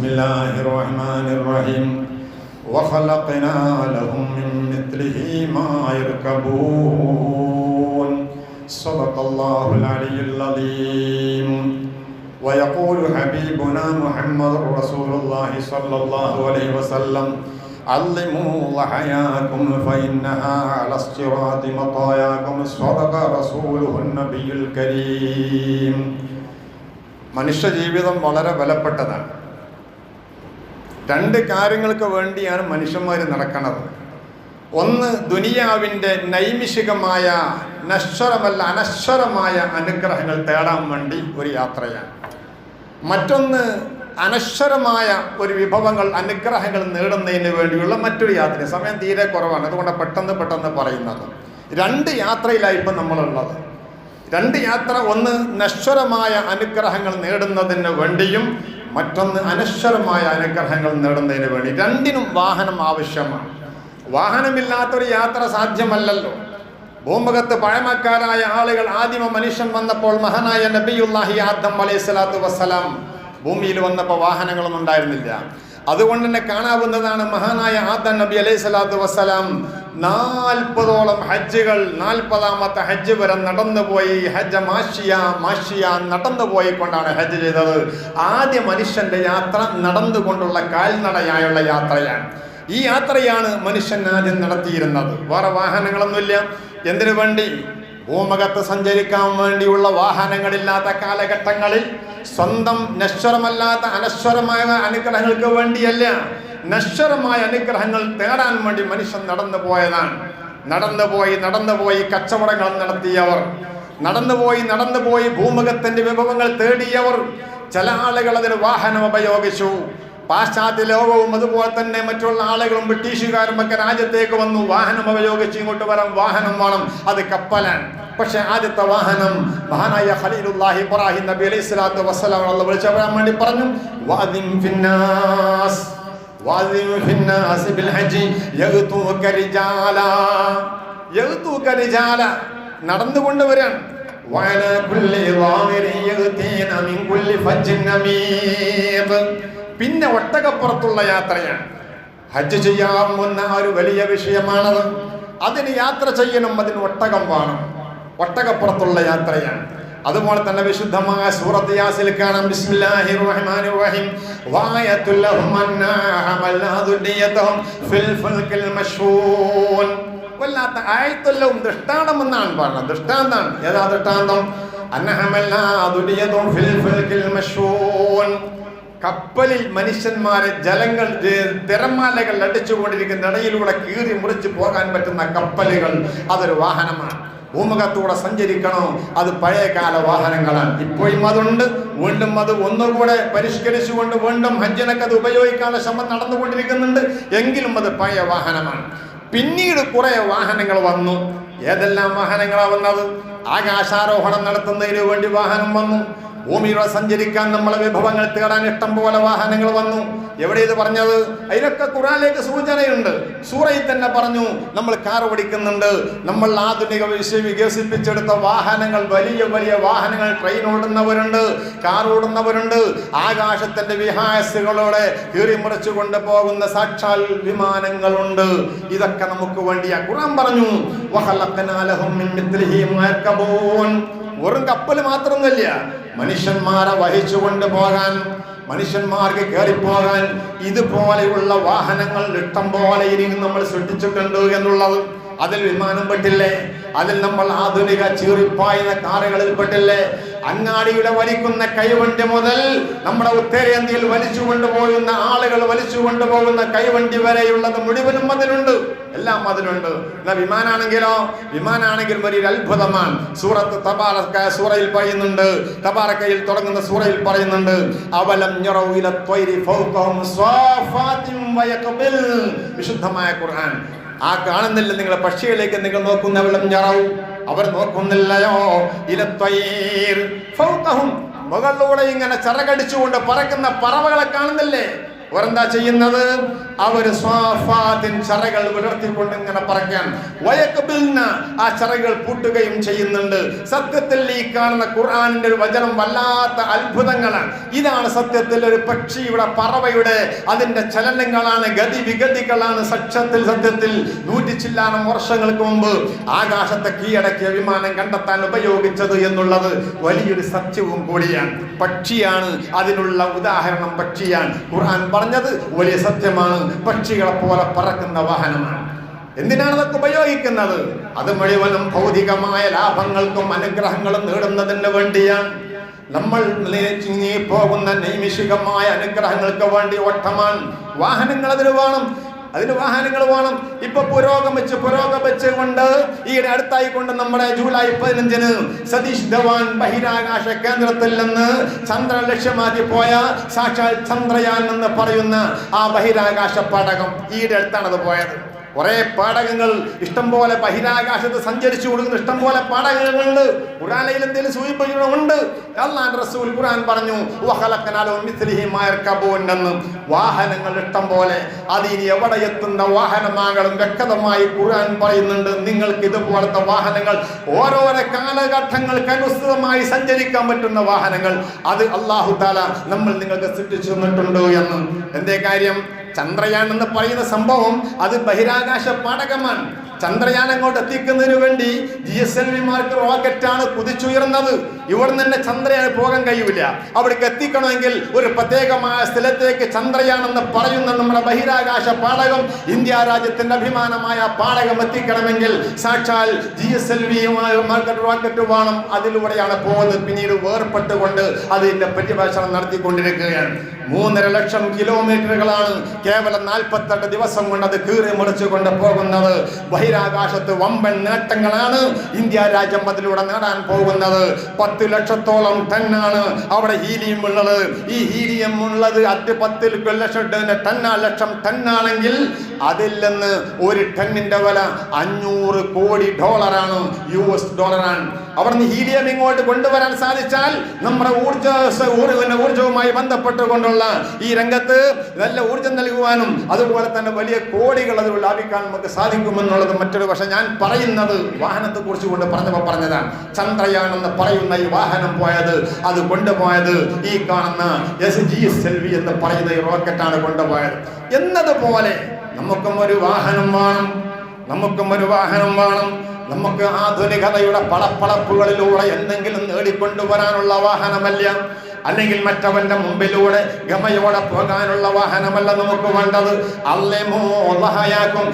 بسم الله الرحمن الرحيم وخلقنا لهم من مثله ما يركبون صدق الله العلي العظيم ويقول حبيبنا محمد رسول الله صلى الله عليه وسلم علموا ضحاياكم فإنها على الصراط مطاياكم صدق رسوله النبي الكريم മനുഷ്യ ജീവിതം വളരെ ബലപ്പെട്ടതാണ് രണ്ട് കാര്യങ്ങൾക്ക് വേണ്ടിയാണ് മനുഷ്യന്മാർ നടക്കുന്നത് ഒന്ന് ദുനിയാവിന്റെ നൈമിഷികമായ നശ്വരമല്ല അനശ്വരമായ അനുഗ്രഹങ്ങൾ തേടാൻ വേണ്ടി ഒരു യാത്രയാണ്. മറ്റൊന്ന് അനശ്വരമായ ഒരു വിഭവങ്ങൾ അനുഗ്രഹങ്ങൾ നേടുന്നതിന് വേണ്ടിയുള്ള മറ്റൊരു യാത്ര സമയം തീരെ കുറവാണ്. അതുകൊണ്ട് പെട്ടെന്ന് പെട്ടെന്ന് പറയുന്നത്. രണ്ട് യാത്രയിലായി ഇപ്പം നമ്മളുള്ളത്. രണ്ട് യാത്ര ഒന്ന് നശ്വരമായ അനുഗ്രഹങ്ങൾ നേടുന്നതിന് വേണ്ടിയും മറ്റൊന്ന് അനശ്വരമായ അനുഗ്രഹങ്ങൾ നേടുന്നതിന് വേണ്ടി. രണ്ടിനും വാഹനം ആവശ്യമാണ്. വാഹനമില്ലാത്തൊരു യാത്ര സാധ്യമല്ലല്ലോ. ഭൂമുഖത്ത് പഴമക്കാരായ ആളുകൾ ആദിമ മനുഷ്യൻ വന്നപ്പോൾ മഹാനായ നബിയുല്ലാഹി ആദം അലൈഹി സ്വലാത്തു വസ്സലാം ഭൂമിയിൽ വന്നപ്പോൾ വാഹനങ്ങളൊന്നും ഉണ്ടായിരുന്നില്ല. അതുകൊണ്ട് തന്നെ കാണാവുന്നതാണ് മഹാനായ ആദൻ നബി അലൈഹി സ്വലാത്തു വസ്സലാം. നാൽപ്പതോളം ഹജ്ജുകൾ നാൽപ്പതാമത്തെ ഹജ്ജ് വരെ നടന്നുപോയി ഹജ്ജ മാഷിയ മാഷിയ നടന്നു പോയിക്കൊണ്ടാണ് ഹജ്ജ് ചെയ്തത്. ആദ്യ മനുഷ്യന്റെ യാത്ര നടന്നുകൊണ്ടുള്ള കാൽനടയായുള്ള യാത്രയാണ്. ഈ യാത്രയാണ് മനുഷ്യൻ ആദ്യം നടത്തിയിരുന്നത്. വേറെ വാഹനങ്ങളൊന്നുമില്ല. എന്തിനു വേണ്ടി? ഭൂമുഖത്ത് സഞ്ചരിക്കാൻ വേണ്ടിയുള്ള വാഹനങ്ങളില്ലാത്ത കാലഘട്ടങ്ങളിൽ സ്വന്തം നശ്വരമല്ലാത്ത അനശ്വരമായ അനുഗ്രഹങ്ങൾക്ക് വേണ്ടിയല്ല നശ്വരമായ അനുഗ്രഹങ്ങൾ തേടാൻ വേണ്ടി മനുഷ്യൻ നടന്നു പോയതാണ്. നടന്നുപോയി നടന്നുപോയി കച്ചവടങ്ങൾ നടത്തിയവർ. നടന്നുപോയി നടന്നുപോയി ഭൂമുഖത്തിന്റെ വിഭവങ്ങൾ തേടിയവർ. ചില ആളുകൾ അതിന് വാഹനം ഉപയോഗിച്ചു. പാശ്ചാത്യ ലോകവും അതുപോലെ തന്നെ മറ്റുള്ള ആളുകളും ബ്രിട്ടീഷുകാരും ഒക്കെ രാജ്യത്തേക്ക് വന്നു വാഹനം ഉപയോഗിച്ച് ഇങ്ങോട്ട് വരാൻ വാഹനം വേണം അത് കപ്പലാണ് പക്ഷെ ആദ്യത്തെ വാഹനം മഹാനായ ഖലീലുല്ലാഹി ഇബ്രാഹിം നബി അലൈഹി സ്വലാത്തു വസ്സലാം അള്ള വിളിച്ചു പറയാൻ വേണ്ടി പറഞ്ഞു വാദിം ഫിന്നാസ് വാദിം ഫിന്നാസ് ബിൽ ഹജ്ജി യഗ്തൂക റിജാല യഗ്തൂക റിജാല നടന്നുകൊണ്ട് വരാൻ وعلى كل ضامر يأتين من كل فج عميق പിന്നെ ഒട്ടകപ്പുറത്തുള്ള യാത്രയാണ്. ഹജ്ജ് ചെയ്യാവുന്ന ഒരു വലിയ വിഷയമാണത്. അതിന് യാത്ര ചെയ്യണം അതിന് ഒട്ടകം വേണം. ഒട്ടകപ്പുറത്തുള്ള യാത്രയാണ്. അതുപോലെ തന്നെ വിശുദ്ധമായ സൂറത്ത് യാസിൽ കാണാം. ബിസ്മില്ലാഹിർ റഹ്മാനിർ റഹീം. വായത്തുൽ ഫിൽ ഫുൽകിൽ മഷ്ഹൂൻ വല്ലാത്ത ആയത്തെല്ലാം ദൃഷ്ടാന്തം എന്നാണ് പറയുന്നത് ദൃഷ്ടാന്താണ് ഏതാ ദൃഷ്ടാന്തം? അന്നഹമല്ലാ ദുനിയതഹും ഫിൽ ഫുൽകിൽ മഷ്ഹൂൻ കപ്പലിൽ മനുഷ്യന്മാരെ ജലങ്ങൾ തിരമാലകൾ അടിച്ചുകൊണ്ടിരിക്കുന്ന ഇടയിലൂടെ കീറി മുറിച്ച് പോകാൻ പറ്റുന്ന കപ്പലുകൾ അതൊരു വാഹനമാണ്. ഭൂമുഖത്തൂടെ സഞ്ചരിക്കണോ? അത് പഴയകാല വാഹനങ്ങളാണ്. ഇപ്പോഴും അതുണ്ട്. വീണ്ടും അത് ഒന്നുകൂടെ പരിഷ്കരിച്ചുകൊണ്ട് വീണ്ടും ഹജ്ജിനൊക്കെ അത് ഉപയോഗിക്കാനുള്ള ശ്രമം നടന്നുകൊണ്ടിരിക്കുന്നുണ്ട്. എങ്കിലും അത് പഴയ വാഹനമാണ്. പിന്നീട് കുറെ വാഹനങ്ങൾ വന്നു. ഏതെല്ലാം വാഹനങ്ങളാണ് വന്നത്? ആകാശാരോഹണം നടത്തുന്നതിന് വേണ്ടി വാഹനം വന്നു. ഭൂമിയിലൂടെ സഞ്ചരിക്കാൻ നമ്മളെ വിഭവങ്ങൾ തേടാൻ ഇഷ്ടം പോലെ വാഹനങ്ങൾ വന്നു. എവിടെ ഇത് പറഞ്ഞത്? അതിനൊക്കെ ഖുറാനിലേക്ക് സൂചനയുണ്ട്. സൂറയിൽ തന്നെ പറഞ്ഞു നമ്മൾ കാർ ഓടിക്കുന്നുണ്ട്. നമ്മൾ ആധുനിക വികസിപ്പിച്ചെടുത്ത വാഹനങ്ങൾ വലിയ വലിയ വാഹനങ്ങൾ ട്രെയിൻ ഓടുന്നവരുണ്ട് കാർ ഓടുന്നവരുണ്ട്. ആകാശത്തിന്റെ വിഹായസുകളോടെ കീറിമുറിച്ചു കൊണ്ടുപോകുന്ന സാക്ഷാൽ വിമാനങ്ങളുണ്ട്. ഇതൊക്കെ നമുക്ക് വേണ്ടിയാ. ഖുറാൻ പറഞ്ഞു വെറും കപ്പൽ മാത്രമൊന്നുമല്ല. മനുഷ്യന്മാരെ വഹിച്ചു കൊണ്ടുപോകാൻ മനുഷ്യന്മാർക്ക് കയറിപ്പോകാൻ ഇതുപോലെയുള്ള വാഹനങ്ങൾ ഇഷ്ടം പോലെ ഇനി നമ്മൾ സൃഷ്ടിച്ചിട്ടുണ്ട് എന്നുള്ളത് അതിൽ വിമാനം പെട്ടില്ലേ അതിൽ നമ്മൾ ആധുനിക ചീറിപ്പായുന്ന കാറുകളിൽ പെട്ടില്ലേ? അങ്ങാടിയുടെ വലിക്കുന്ന കൈവണ്ടി മുതൽ നമ്മുടെ ഉത്തരേന്ത്യയിൽ വലിച്ചു കൊണ്ടുപോകുന്ന ആളുകൾ വലിച്ചു കൊണ്ടുപോകുന്ന കൈവണ്ടി വരെയുള്ളത് മുഴുവനും അതിലുണ്ട്. എല്ലാം അതിലുണ്ട്. എന്നാ വിമാനാണെങ്കിലോ? വിമാനാണെങ്കിൽ വലിയൊരു അത്ഭുതമാണ്. സൂറത്ത് തപാല സൂറയിൽ പറയുന്നുണ്ട്. തപാലക്കയിൽ തുടങ്ങുന്ന സൂറയിൽ പറയുന്നുണ്ട്. അവലം വിശുദ്ധമായ ഖുർആൻ. ആ കാണുന്നില്ല നിങ്ങൾ പക്ഷികളിലേക്ക് നിങ്ങൾ നോക്കുന്നവളും ഞാറാവും. അവർ നോക്കുന്നില്ലയോ? ഇലത്വയീർ മുകളിലൂടെ ഇങ്ങനെ ചിറകടിച്ചുകൊണ്ട് പറക്കുന്ന പറവകളെ കാണുന്നില്ലേ? അവരെന്താ ചെയ്യുന്നത്? അവർ സ്വാഫാദിൻ ചറകൾ വിടർത്തിക്കൊണ്ട് ഇങ്ങനെ പറയാൻ വയക്കബിൽന ആ ചറകൾ പൂട്ടുകയും ചെയ്യുന്നുണ്ട്. സത്യത്തിൽ ഈ കാണുന്ന ഖുർആാനിന്റെ ഒരു വചനം വല്ലാത്ത അത്ഭുതങ്ങളാണ്. ഇതാണ് സത്യത്തിൽ ഒരു പക്ഷിയുടെ പറവയുടെ അതിന്റെ ചലനങ്ങളാണ് ഗതി വിഗതികളാണ് സത്യത്തിൽ സത്യത്തിൽ. നൂറ്റി ചില്ലാനം വർഷങ്ങൾക്ക് മുമ്പ് ആകാശത്തെ കീഴടക്കിയ വിമാനം കണ്ടെത്താൻ ഉപയോഗിച്ചത് എന്നുള്ളത് വലിയൊരു സത്യവും കൂടിയാണ്. പക്ഷിയാണ് അതിനുള്ള ഉദാഹരണം പക്ഷിയാണ്. ഖുർആൻ പറഞ്ഞത് വലിയ സത്യമാണ്. പക്ഷികളെ പോലെ പറക്കുന്ന വാഹനമാണ് എന്തിനാണ് അതൊക്കെ ഉപയോഗിക്കുന്നത്? അത് മുഴുവനും ഭൗതികമായ ലാഭങ്ങൾക്കും അനുഗ്രഹങ്ങളും നേടുന്നതിന് വേണ്ടിയാണ്. നമ്മൾ പോകുന്ന നൈമിഷികമായ അനുഗ്രഹങ്ങൾക്ക് വേണ്ടി ഓട്ടമാണ്. വാഹനങ്ങൾ അതിന് വേണം. അതിന് വാഹനങ്ങൾ വേണം. ഇപ്പൊ പുരോഗമിച്ച് പുരോഗമിച്ച് കൊണ്ട് ഈയിടെ അടുത്തായി കൊണ്ട് നമ്മുടെ ജൂലൈ പതിനഞ്ചിന് സതീഷ് ധവാൻ ബഹിരാകാശ കേന്ദ്രത്തിൽ നിന്ന് ചന്ദ്രൻ ലക്ഷ്യമാക്കി പോയ സാക്ഷാൽ ചന്ദ്രയാൻ എന്ന് പറയുന്ന ആ ബഹിരാകാശ പടകം ഈയിടെ അടുത്താണ് അത് പോയത്. കുറെ പാടകങ്ങൾ ഇഷ്ടംപോലെ ബഹിരാകാശത്ത് സഞ്ചരിച്ചു കൊടുക്കുന്ന. ഇഷ്ടംപോലെ പാടകങ്ങളുണ്ട് ഖുറാനയിൽ എന്തെങ്കിലും സൂചിപ്പിക്കണമുണ്ട് അള്ളാൻ റസൂൽ ഖുറാൻ പറഞ്ഞു എന്ന്. വാഹനങ്ങൾ ഇഷ്ടം പോലെ ഇനി എവിടെ എത്തുന്ന വാഹനമാകളും വ്യക്തമായി ഖുർആൻ പറയുന്നുണ്ട്. നിങ്ങൾക്ക് ഇതുപോലത്തെ വാഹനങ്ങൾ ഓരോരോ കാലഘട്ടങ്ങൾക്ക് അനുസൃതമായി സഞ്ചരിക്കാൻ പറ്റുന്ന വാഹനങ്ങൾ. അത് അള്ളാഹു താല നമ്മൾ നിങ്ങൾക്ക് സൃഷ്ടിച്ചു തന്നിട്ടുണ്ട് എന്ന്. എന്തേ കാര്യം? ചന്ദ്രയാൻ എന്ന് പറയുന്ന സംഭവം അത് ബഹിരാകാശ പാടകമാണ് ചന്ദ്രയാൻ അങ്ങോട്ട് എത്തിക്കുന്നതിന് വേണ്ടി G S L V mark റോക്കറ്റാണ് കുതിച്ചുയർന്നത്. ഇവിടെ തന്നെ ചന്ദ്രയാൻ പോകാൻ കഴിയില്ല അവിടേക്ക് എത്തിക്കണമെങ്കിൽ ഒരു പ്രത്യേകമായ സ്ഥലത്തേക്ക് ചന്ദ്രയാൻ എന്ന് പറയുന്ന നമ്മുടെ ബഹിരാകാശ പാടകം ഇന്ത്യ രാജ്യത്തിന്റെ അഭിമാനമായ പാടകം എത്തിക്കണമെങ്കിൽ സാക്ഷാൽ G S L V rocket വേണം അതിലൂടെയാണ് പോകുന്നത്. പിന്നീട് വേർപെട്ടുകൊണ്ട് അതിന്റെ പര്യവേഷണം നടത്തിക്കൊണ്ടിരിക്കുകയാണ്. മൂന്നര ലക്ഷം കിലോമീറ്ററുകളാണ് കേവലം നാൽപ്പത്തെട്ട് ദിവസം കൊണ്ട് അത് കീറി മുറിച്ചു കൊണ്ട് പോകുന്നത് ബഹിരാകാശത്ത് വമ്പൻ നേട്ടങ്ങളാണ് ഇന്ത്യ രാജ്യം അതിലൂടെ നേടാൻ പോകുന്നത്. പത്ത് ലക്ഷത്തോളം ടണ്ണാണ് അവിടെ ഹീലിയം ഉള്ളത്. ഈ ഹീലിയം ഉള്ളത് അത് പത്ത് ലക്ഷം ടണ്ണ ലക്ഷം ടണ്ണാണെങ്കിൽ അതിൽ നിന്ന് ഒരു ടണ്ണിന്റെ വില അഞ്ഞൂറ് കോടി ഡോളറാണ് യു എസ് ഡോളറാണ്. അവിടുന്ന് ഹീലിയം ഇങ്ങോട്ട് കൊണ്ടുവരാൻ സാധിച്ചാൽ നമ്മുടെ ഊർജ ഊർജവുമായി ബന്ധപ്പെട്ടുകൊണ്ടുള്ള ഈ രംഗത്ത് നല്ല ഊർജം നൽകുവാനും അതുപോലെ തന്നെ വലിയ കോടികൾ അതിൽ ലാഭിക്കാൻ നമുക്ക് സാധിക്കുമെന്നുള്ളത് മറ്റൊരു പക്ഷെ ഞാൻ പറയുന്നത് വാഹനത്തെ കുറിച്ച് കൊണ്ട് പറഞ്ഞപ്പോൾ പറഞ്ഞതാണ്. ചന്ദ്രയാൻ എന്ന് പറയുന്ന ഈ വാഹനം പോയത് അത് കൊണ്ടുപോയത് ഈ കാണുന്ന S G S L V എന്ന് പറയുന്ന ഈ റോക്കറ്റാണ് കൊണ്ടുപോയത്. എന്നതുപോലെ നമുക്കും ഒരു വാഹനം വേണം നമുക്കും ഒരു വാഹനം വേണം. നമുക്ക് ആധുനികതയുടെ പളപ്പളപ്പുകളിലൂടെ എന്തെങ്കിലും നേടിക്കൊണ്ടുവരാനുള്ള വാഹനമല്ല. അല്ലെങ്കിൽ മറ്റവന്റെ മുമ്പിലൂടെ ഗമയോടെ പോകാനുള്ള വാഹനമല്ല നമുക്ക് വേണ്ടത്. അല്ലെമോയാക്കും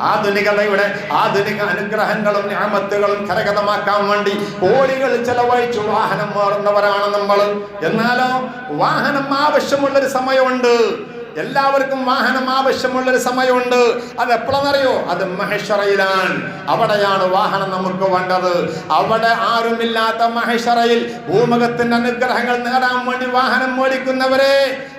ആധുനികതയുടെ ആധുനിക അനുഗ്രഹങ്ങളും ഞാമത്തുകളും കരകതമാക്കാൻ വേണ്ടി കോടികൾ ചെലവഴിച്ചു വാഹനം മാറുന്നവരാണ് നമ്മൾ. എന്നാലോ വാഹനം ആവശ്യമുള്ളൊരു സമയമുണ്ട്. എല്ലാവർക്കും വാഹനം ആവശ്യമുള്ള ഒരു സമയമുണ്ട്. അത് എപ്പോഴെന്നറിയോ? അത് മഹേശ്വറയിലാണ് അവിടെയാണ് വാഹനം നമുക്ക് വേണ്ടത്. അവിടെ ആരുമില്ലാത്ത മഹേശ്വറയിൽ ഭൂമുഖത്തിന്റെ അനുഗ്രഹങ്ങൾ നേടാൻ വേണ്ടി വാഹനം മേടിക്കുന്നവരെ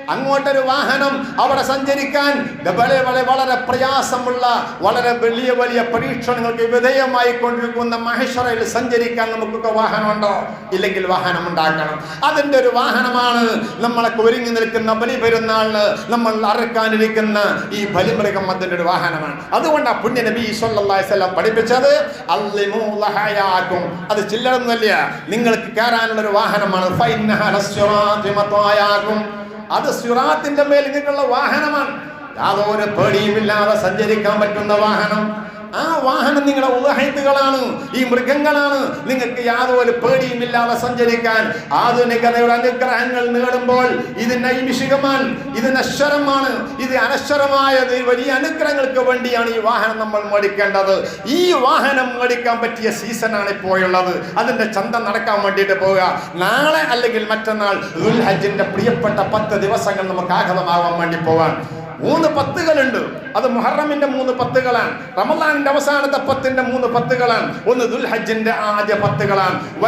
അങ്ങോട്ടൊരു വാഹനം അവിടെ സഞ്ചരിക്കാൻ. വളരെ വളരെ വളരെ പ്രയാസമുള്ള വളരെ വലിയ വലിയ പരീക്ഷണങ്ങൾക്ക് വിധേയമായി കൊണ്ടിരിക്കുന്ന മഹേശ്വരയിൽ സഞ്ചരിക്കാൻ നമുക്കൊക്കെ വാഹനമുണ്ടോ? ഇല്ലെങ്കിൽ വാഹനം ഉണ്ടാക്കണം അതിന്റെ ഒരു വാഹനമാണ് നമ്മളെ ഒരുങ്ങി നിൽക്കുന്ന ബലി പെരുന്നാളിന് നമ്മൾ അറക്കാനിരിക്കുന്ന ഈ ബലിമൃഗം അതിന്റെ ഒരു വാഹനമാണ്. അതുകൊണ്ട് ആ പുണ്യ നബി ഈശ്വല്ലാസ്ലാം പഠിപ്പിച്ചത് അത് ചില്ലറൊന്നുമല്ല. നിങ്ങൾക്ക് കയറാനുള്ള ഒരു വാഹനമാണ് മത്വായാക്കും അത് സിറാത്തിന്റെ മേൽ നിന്നുള്ള വാഹനമാണ്. യാതൊരു പേടിയുമില്ലാതെ സഞ്ചരിക്കാൻ പറ്റുന്ന വാഹനം. ആ വാഹനം നിങ്ങളെ ഉദഹൈത്തുകളാണ് ഈ മൃഗങ്ങളാണ്. നിങ്ങൾക്ക് യാതൊരു പേടിയുമില്ലാതെ സഞ്ചരിക്കാൻ ആധുനികതയുടെ അനുഗ്രഹങ്ങൾ നേടുമ്പോൾ ഇത് നൈമിഷികമാണ് ഇത് നശ്വരമാണ് ഇത് അനശ്വരമായത് വലിയ അനുഗ്രഹങ്ങൾക്ക് വേണ്ടിയാണ് ഈ വാഹനം നമ്മൾ മേടിക്കേണ്ടത്. ഈ വാഹനം മേടിക്കാൻ പറ്റിയ സീസണാണ് ഇപ്പോഴുള്ളത് അതിന്റെ ചന്തം നടക്കാൻ വേണ്ടിയിട്ട് പോവുക. നാളെ അല്ലെങ്കിൽ മറ്റന്നാൾ ദുൽഹജ്ജിന്റെ പ്രിയപ്പെട്ട പത്ത് ദിവസങ്ങൾ നമുക്ക് ആഘതമാവാൻ വേണ്ടി പോവാൻ. മൂന്ന് പത്തുകളുണ്ട്. അത് മുഹറമിന്റെ മൂന്ന് പത്തുകളാണ്. റമദാനിന്റെ അവസാനത്തെ പത്തിന്റെ മൂന്ന് പത്തുകളാണ്. ഒന്ന് ദുൽഹജ്ജിന്റെ ആദ്യ പത്തുകളാണ്.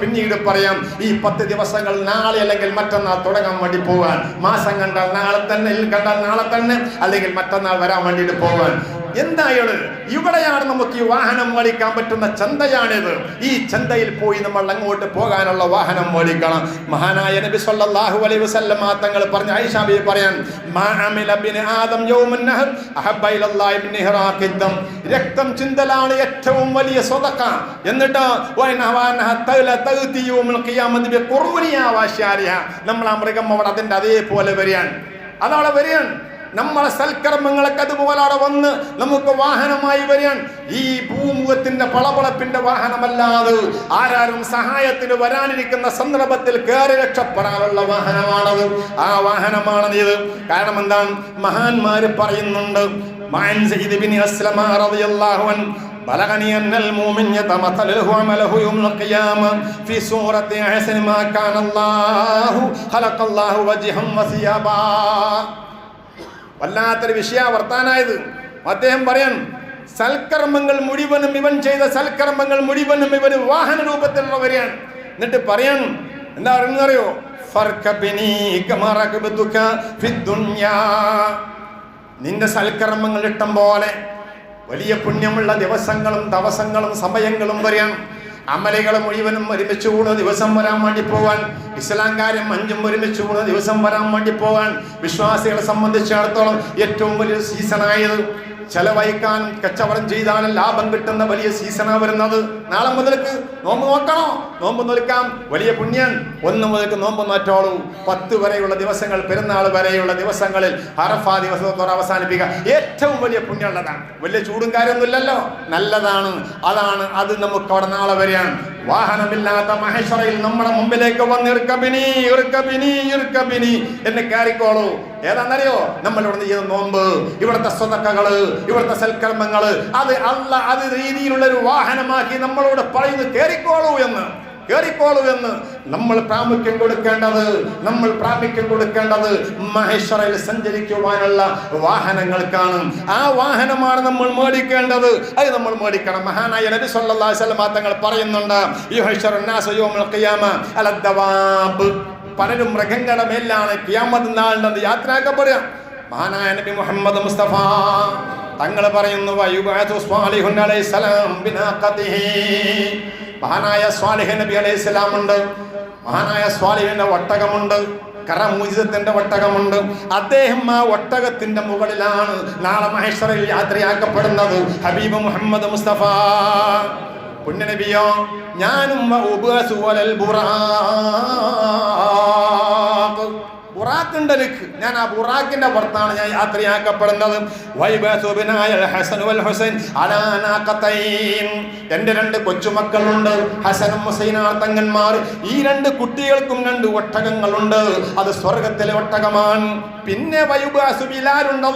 പിന്നീട് പറയാം ഈ പത്ത് ദിവസങ്ങൾ നാളെ അല്ലെങ്കിൽ മറ്റന്നാൾ തുടങ്ങാൻ വേണ്ടി പോവാൻ. മാസം കണ്ടാൽ നാളെ തന്നെ കണ്ടാൽ നാളെ തന്നെ അല്ലെങ്കിൽ മറ്റന്നാൾ വരാൻ വേണ്ടിയിട്ട് പോവാൻ. എന്തായത് ഇവിടെയാണ് നമുക്ക് ഈ വാഹനം മേടിക്കാൻ പറ്റുന്ന ചന്തയാണിത്. ഈ ചന്തയിൽ പോയി നമ്മൾ അങ്ങോട്ട് പോകാനുള്ള വാഹനം മേടിക്കണം മഹാനായ നബി സല്ലല്ലാഹു അലൈഹി വസല്ലം തങ്ങൾ പറഞ്ഞു ആയിഷ ബീവി പറയാൻ മാ അമില ബിനി ആദം യൗമുൻ നഹർ അഹബ്ബ ഇലല്ലാഹി മിൻ ഹിറാഖിദ്ദം രക്തം ചിന്തലാണ് ഏറ്റവും വലിയ സ്വതക്ക. എന്നിട്ട് നമ്മൾ ആ മൃഗം അവിടെ അതിന്റെ അതേപോലെ വരിയാൻ അതവിടെ വരികയാണ്. നമ്മളെ സൽക്കർമ്മങ്ങളൊക്കെ അതുപോലെ അവിടെ വന്ന് നമുക്ക് വാഹനമായി വരികയാൻ ഈ ഭൂമുഖത്തിന്റെ പളപളപ്പിന്റെ വാഹനമല്ലാതെ ആരാരും സഹായത്തിന് വരാനിരിക്കുന്ന സന്ദർഭത്തിൽ കയറി രക്ഷപ്പെടാനുള്ള വാഹനമാണത് ആ വാഹനമാണ് ഇത് കാരണം എന്താണ് മഹാന്മാര് പറയുന്നുണ്ട് മഅൻ സയ്യിദ് ബിൻ അസ്ലമ റളിയല്ലാഹു അൻഹു بلغني أن المؤمن يتمثله عمله يوم القيامة في صورة أحسن ما كان الله خلق الله وجها وثيابا വല്ലാത്തൊരു വിഷയ വർത്താനായത്. അദ്ദേഹം പറയാൻ സൽക്കർമ്മങ്ങൾ മുഴുവനും ഇവൻ ചെയ്ത സൽക്കർമ്മങ്ങൾ മുഴുവനും ഇവന് വാഹന രൂപത്തിലുള്ള വരികയാണ് എന്നിട്ട് പറയണം എന്താ പറയുന്നറിയോ നിന്റെ സൽക്കർമ്മങ്ങൾ ഇഷ്ടം പോലെ വലിയ പുണ്യമുള്ള ദിവസങ്ങളും തവസങ്ങളും സമയങ്ങളും വരികയാണ് അമലുകൾ മുഴുവനും ഒരുമിച്ച് കൂടുന്ന ദിവസം വരാൻ വേണ്ടി പോവാൻ ഇസ്ലാംകാരും അഞ്ചും ഒരുമിച്ച് കൂടുന്ന ദിവസം വരാൻ വേണ്ടി പോവാൻ വിശ്വാസികളെ സംബന്ധിച്ചിടത്തോളം ഏറ്റവും വലിയ സീസണായത് ചെലവഴിക്കാൻ കച്ചവടം ചെയ്താലും ലാഭം കിട്ടുന്ന വലിയ സീസണാണ് വരുന്നത്. നാളെ മുതൽക്ക് നോമ്പ് നോക്കണോ. നോമ്പ് നോൽക്കാം. വലിയ പുണ്യൻ. ഒന്ന് മുതൽക്ക് നോമ്പ് നോറ്റോളൂ. പത്ത് വരെയുള്ള ദിവസങ്ങൾ പെരുന്നാൾ വരെയുള്ള ദിവസങ്ങളിൽ അറഫ ദിവസത്തോടെ അവസാനിപ്പിക്കുക. ഏറ്റവും വലിയ പുണ്യമുള്ളതാണ്. വലിയ ചൂടും കാര്യമൊന്നുമില്ലല്ലോ. നല്ലതാണ്. അതാണ്. അത് നമുക്ക് അവിടെ നാളെ വരെയാണ്. വാഹനമില്ലാത്ത മഹേശ്വരയിൽ നമ്മുടെ മുമ്പിലേക്ക് വന്ന് ഇറുക്കബിനി ഇറുക്കബിനി ഇറുക്കബിനി എന്നെ കയറിക്കോളൂ. ഏതാണെന്നറിയോ നമ്മൾ ഇവിടെ ചെയ്യുന്ന നോമ്പ് ഇവിടുത്തെ സ്വതക്കകൾ ഇവിടുത്തെ സൽക്കർമ്മങ്ങൾ. അത് അല്ല അത് രീതിയിലുള്ള ഒരു വാഹനമാക്കി നമ്മളോട് പറയുന്നു കയറിക്കോളൂ എന്ന് കയറിക്കോളൂ എന്ന് നമ്മൾ പ്രാമുഖ്യം കൊടുക്കേണ്ടത് നമ്മൾ പ്രാമുഖ്യം കൊടുക്കേണ്ടത് മഹേശ്വരയിൽ സഞ്ചരിക്കുവാനുള്ള വാഹനങ്ങൾക്കാണ്. ആ വാഹനമാണ് നമ്മൾ മേടിക്കേണ്ടത്. അത് നമ്മൾ മേടിക്കണം. മഹാനായ നബി സല്ലല്ലാഹു അലൈഹി വസല്ലം തങ്ങൾ പറയുന്നുണ്ട് യുഹ്ശറു നാസ യൗമൽ ഖിയാമ അലദ്ദവാബ് പലരും മൃഗങ്ങളുടെ മേലാണ് കിയാമത്ത് നാളിന്റെ യാത്രയാക്കപ്പെടുക. മഹാനായ നബി മുഹമ്മദ് മുസ്തഫ തങ്ങൾ പറയുന്നു മഹാനായ സ്വാലിഹ് നബി അലൈഹി സ്വലാം ഉണ്ട് മഹാനായ സ്വാലിഹിന്റെ വട്ടകമുണ്ട്. കറമൂജിതത്തിന്റെ വട്ടകമുണ്ട്. അദ്ദേഹം ആ ഒട്ടകത്തിന്റെ മുകളിലാണ് നാളെ മഹേശ്വരയിൽ യാത്രയാക്കപ്പെടുന്നത്. ഹബീബ് മുഹമ്മദ് മുസ്തഫ. പുണ്യനബിയോ ഞാനും ബുറാഖുണ്ട് എനിക്ക് ഞാൻ ആ ബുറാഖിന്റെ പുറത്താണ് ഞാൻ യാത്രയാക്കപ്പെടുന്നത്. എന്റെ രണ്ട് കൊച്ചുമക്കളുണ്ട്. ഹസനും ഹുസൈനാ തങ്ങന്മാർ. ഈ രണ്ട് കുട്ടികൾക്കും രണ്ട് ഒട്ടകങ്ങളുണ്ട്. അത് സ്വർഗത്തിലെ ഒട്ടകമാണ്. പിന്നെ വൈബഅസു ബിലാലുണ്ട്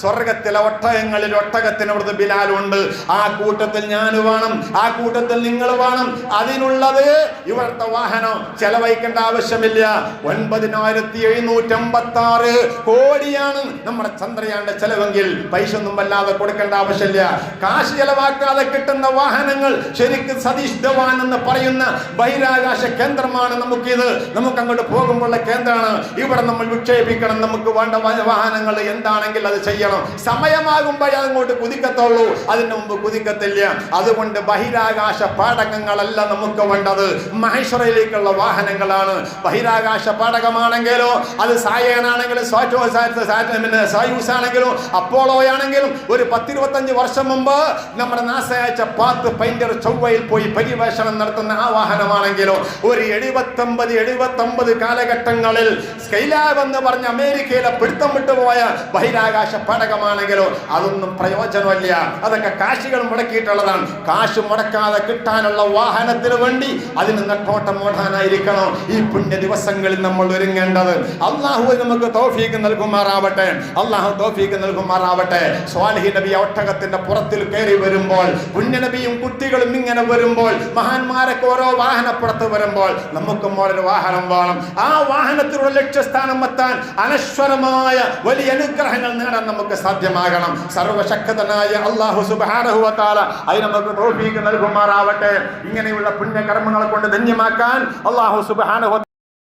സ്വർഗത്തിലെ ഒട്ടകങ്ങളിൽ ഒട്ടകത്തിന് അവിടുത്തെ ബിലാലുണ്ട്. ആ കൂട്ടത്തിൽ ഞാൻ വേണം ആ കൂട്ടത്തിൽ നിങ്ങൾ വേണം. അതിനുള്ളത് ഇവിടുത്തെ വാഹനം ചെലവഴിക്കേണ്ട ആവശ്യമില്ല. ഒൻപതിനായിരത്തി എഴുന്നൂറ്റി അമ്പത്തി ആറ് കോടിയാണ് നമ്മുടെ ചന്ദ്രയാന്റെ ചെലവെങ്കിൽ. പൈസ ഒന്നും വല്ലാതെ കൊടുക്കേണ്ട ആവശ്യമില്ല. കാശ് ചെലവാക്കാതെ കിട്ടുന്ന വാഹനങ്ങൾ ശരിക്കും സതീഷ് ധവാൻ എന്ന് പറയുന്ന ബഹിരാകാശ കേന്ദ്രമാണ് നമുക്കിത്. നമുക്ക് അങ്ങോട്ട് പോകുമ്പോഴുള്ള കേന്ദ്രമാണ്. ഇവിടെ നമ്മൾ വിക്ഷേപിക്കണം. നമുക്ക് വേണ്ട വാഹനങ്ങൾ എന്താണെങ്കിൽ അത് ചെയ്യണം. സമയമാകുമ്പോഴേ അങ്ങോട്ട് കുതിക്കത്തുള്ളൂ. അതിന് മുമ്പ് കുതിക്കത്തില്ല. അതുകൊണ്ട് ബഹിരാകാശ പാടകങ്ങളല്ല നമുക്ക് വേണ്ടത്. മഹേശ്വരയിലേക്കുള്ള വാഹനങ്ങളാണ്. ബഹിരാകാശ പാടകമാണെങ്കിലോ അത് സായനാണെങ്കിലും സായൂസ് ആണെങ്കിലും അപ്പോളോ ആണെങ്കിലും ഒരു പത്തിരുപത്തഞ്ച് വർഷം മുമ്പ് നമ്മുടെ നാസയച്ച പാത്ത് പൈൻഡർ ചൊവ്വയിൽ പോയി പര്യവേഷണം നടത്തുന്ന ആ വാഹനമാണെങ്കിലോ ഒരു എഴുപത്തൊമ്പത് എഴുപത്തൊമ്പത് കാലഘട്ടങ്ങളിൽ സ്കൈലാബ് എന്ന് പറഞ്ഞ അമേരിക്കയിലെ പിടുത്തം വിട്ടുപോയ ബഹിരാകാശ പടകമാണെങ്കിലോ അതൊന്നും പ്രയോജനമില്ല. അതൊക്കെ കാശുകൾ മുടക്കിയിട്ടുള്ളതാണ്. കാശ് മുടക്കാതെ കിട്ടാനുള്ള വാഹനത്തിന് വേണ്ടി അതിന് നെട്ടോട്ടം ഓടാനായിരിക്കണം. ഈ പുണ്യ ദിവസങ്ങളിൽ നമ്മൾ ഒരുങ്ങേണ്ടത് അള്ളാഹു നമുക്ക് തോഫീക്ക് നൽകുമാറാവട്ടെ. അള്ളാഹു തോഫീക്ക് നൽകുമാറാവട്ടെ. സ്വാലിഹി നബി ഒട്ടകത്തിന്റെ പുറത്തിൽ കയറി വരുമ്പോൾ പുണ്യനബിയും കുട്ടികളും ഇങ്ങനെ വരുമ്പോൾ മഹാന്മാരൊക്കെ ഓരോ വാഹനപ്പുറത്ത് വരുമ്പോൾ നമുക്കും ഓരോ വാഹനം വേണം. ആ വാഹനത്തിലുള്ള ലക്ഷ്യസ്ഥാനം എത്താൻ അനശ്വരമായ വലിയ അനുഗ്രഹങ്ങൾ നേടാൻ നമുക്ക് സാധ്യമാകണം. സർവശക്തനായ അള്ളാഹു സുബാനഹുവത്താല അതിന് അത് നമുക്ക് തോഫീക്ക് നൽകുമാറാവട്ടെ. ഇങ്ങനെയുള്ള പുണ്യകർമ്മങ്ങളെ കൊണ്ട് ധന്യമാക്കാൻ അള്ളാഹു സുബാനഹു